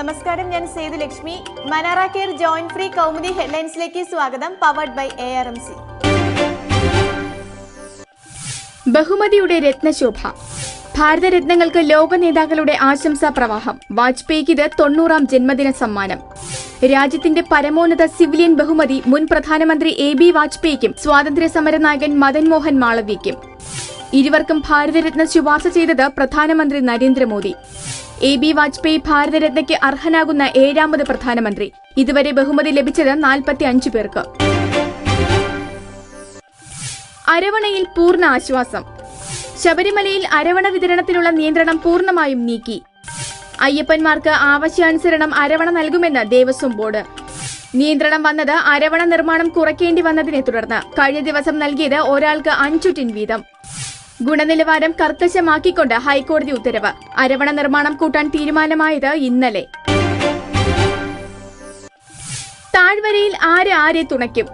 നമസ്കാരം ഞാൻ സേതു ലക്ഷ്മി. മനാറ കെയർ ജോയിന്റ് ഫ്രീ കൗമുദി ഹെഡ്ലൈൻസിലേക്ക് സ്വാഗതം powered by A R M C ബഹുമതിയുടെ രത്നശോഭ. ഭാരതരത്നങ്ങൾക്ക് ലോക നേതാക്കളുടെ ആശംസാ പ്രവാഹം. വാജ്പേയിക്ക് ഇത് തൊണ്ണൂറാം ജന്മദിന സമ്മാനം. രാജ്യത്തിന്റെ പരമോന്നത സിവിലിയൻ ബഹുമതി മുൻ പ്രധാനമന്ത്രി എ ബി വാജ്പേയിക്കും സ്വാതന്ത്ര്യ സമര നായകൻ മദൻ മോഹൻ മാളവ്യയ്ക്കും ഇരുവർക്കും ഭാരതരത്ന ശുപാർശ ചെയ്തത് പ്രധാനമന്ത്രി നരേന്ദ്രമോദി. എ ബി വാജ്പേയി ഭാരതരത്നയ്ക്ക് അർഹനാകുന്ന ഏഴാമത് പ്രധാനമന്ത്രി. ഇതുവരെ ബഹുമതി ലഭിച്ചത് നാൽപ്പത്തി അഞ്ച് പേർക്ക്. അരവണയിൽ പൂർണ ആശ്വാസം. ശബരിമലയിൽ അരവണ വിതരണത്തിനുള്ള നിയന്ത്രണം പൂർണമായും നീക്കി. അയ്യപ്പന്മാർക്ക് ആവശ്യാനുസരണം അരവണ നൽകുമെന്ന് ദേവസ്വം ബോർഡ്. നിയന്ത്രണം വന്നത് അരവണ നിർമ്മാണം കുറയ്ക്കേണ്ടി വന്നതിനെ തുടർന്ന് കഴിഞ്ഞ ദിവസം നൽകിയത് ഒരാൾക്ക് അഞ്ചു ടിൻ വീതം. ഗുണനിലവാരം കർക്കശമാക്കിക്കൊണ്ട് ഹൈക്കോടതി ഉത്തരവ്. അരവണ നിർമ്മാണം കൂട്ടാൻ തീരുമാനമായത് ഇന്നലെ. താഴ്വരയിൽ ആര് ആരെ തുണയ്ക്കും?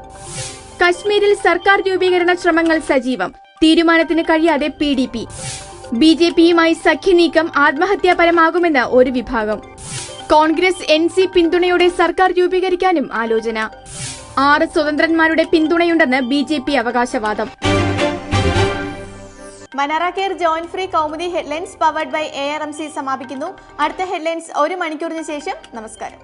കശ്മീരിൽ സർക്കാർ രൂപീകരണ ശ്രമങ്ങൾ സജീവം. തീരുമാനത്തിന് കഴിയാതെ P D P. B J പിയുമായി സഖ്യനീക്കം ആത്മഹത്യാപരമാകുമെന്ന് ഒരു വിഭാഗം. കോൺഗ്രസ് എൻ സി പിന്തുണയോടെ സർക്കാർ രൂപീകരിക്കാനും ആലോചന. ആറ് സ്വതന്ത്രന്മാരുടെ പിന്തുണയുണ്ടെന്ന് ബി ജെ പി അവകാശവാദം. മനാറ care joint free Kaumudi headlines powered by A R M C സമാപിക്കുന്നു. അടുത്ത ഹെഡ്ലൈൻസ് ഒരു മണിക്കൂറിന് ശേഷം നമസ്കാരം.